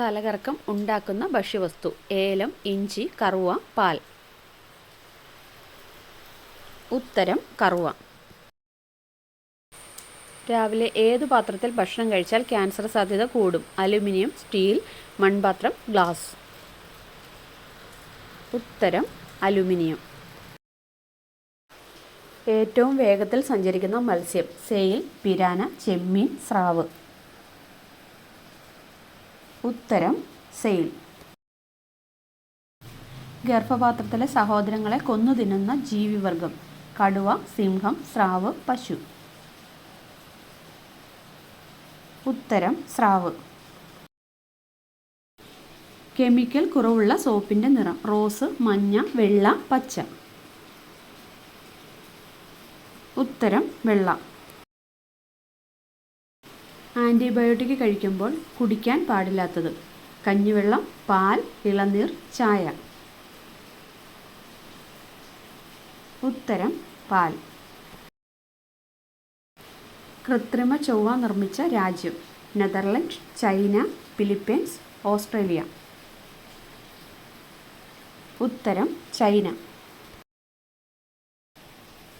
തലകറക്കം ഉണ്ടാക്കുന്ന ഭക്ഷ്യവസ്തു ഏലം ഇഞ്ചി കറുവ പാൽ. ഉത്തരം കറുവ. രാവിലെ ഏത് പാത്രത്തിൽ ഭക്ഷണം കഴിച്ചാൽ ക്യാൻസർ സാധ്യത കൂടും? അലുമിനിയം സ്റ്റീൽ മൺപാത്രം ഗ്ലാസ്. ഉത്തരം അലുമിനിയം. ഏറ്റവും വേഗത്തിൽ സഞ്ചരിക്കുന്ന മത്സ്യം സെയിൽ പിരാന ചെമ്മീൻ സ്രാവ്. ഉത്തരം സെയിൽ. ഗർഭപാത്രത്തിലെ സഹോദരങ്ങളെ കൊന്നു തിന്നുന്ന ജീവിവർഗം. കടുവ സിംഹം സ്രാവ് പശു. ഉത്തരം സ്രാവ്. കെമിക്കൽ കുറവുള്ള സോപ്പിന്റെ നിറം. റോസ് മഞ്ഞ വെള്ള പച്ച. ഉത്തരം വെള്ള. ആന്റിബയോട്ടിക് കഴിക്കുമ്പോൾ കുടിക്കാൻ പാടില്ലാത്തത്. കഞ്ഞിവെള്ളം പാൽ ഇളനീർ ചായ. ഉത്തരം പാൽ. കൃത്രിമ ചൊവ്വ നിർമ്മിച്ച രാജ്യം. Netherland China Philippines Australia. ഉത്തരം ചൈന.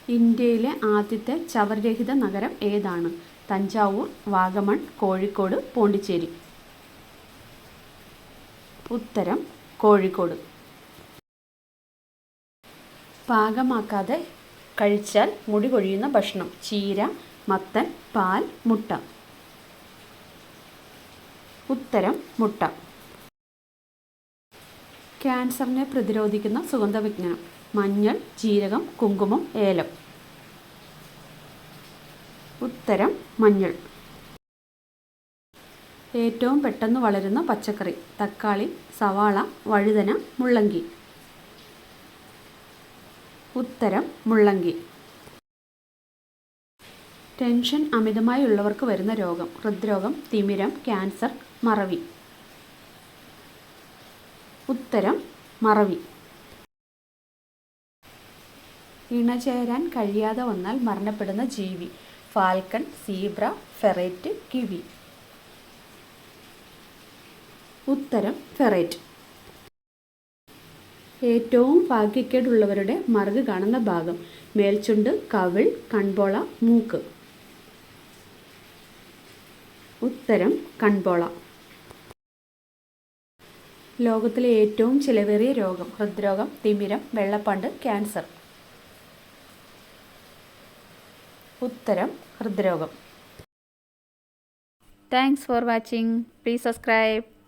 ഇന്ത്യയിലെ ആദ്യത്തെ ചവർരഹിത നഗരം ഏതാണ്? തഞ്ചാവൂർ വാഗമൺ കോഴിക്കോട് പോണ്ടിച്ചേരി. ഉത്തരം കോഴിക്കോട്. പാകമാക്കാതെ കഴിച്ചാൽ മുടി കൊഴിയുന്ന ഭക്ഷണം. ചീര മത്തൻ പാൽ മുട്ട. ഉത്തരം മുട്ട. ക്യാൻസറിനെ പ്രതിരോധിക്കുന്ന സുഗന്ധവിജ്ഞാനം. മഞ്ഞൾ ജീരകം കുങ്കുമം ഏലം. ഉത്തരം മഞ്ഞൾ. ഏറ്റവും പെട്ടെന്ന് വളരുന്ന പച്ചക്കറി തക്കാളി സവാള വഴുതന മുള്ളങ്കി. ഉത്തരം മുള്ളങ്കി. ടെൻഷൻ അമിതമായി ഉള്ളവർക്ക് വരുന്ന രോഗം ഹൃദ്രോഗം തിമിരം ക്യാൻസർ മറവി. ഉത്തരം മറവി. ഇണചേരാൻ കഴിയാതെ വന്നാൽ മരണപ്പെടുന്ന ജീവി. Falcon zebra ferret kiwi. ഉത്തരം ഫെറേറ്റ്. ഏറ്റവും ഭാഗ്യക്കേടുള്ളവരുടെ മറുക് കാണുന്ന ഭാഗം. മേൽച്ചുണ്ട് കവിൾ കൺപോള മൂക്ക്. ഉത്തരം കൺപോള. ലോകത്തിലെ ഏറ്റവും ചിലവേറിയ രോഗം ഹൃദ്രോഗം തിമിരം വെള്ളപ്പണ്ട് ക്യാൻസർ. ഉത്തരം ഹൃദ്രോഗം. Thanks for watching please subscribe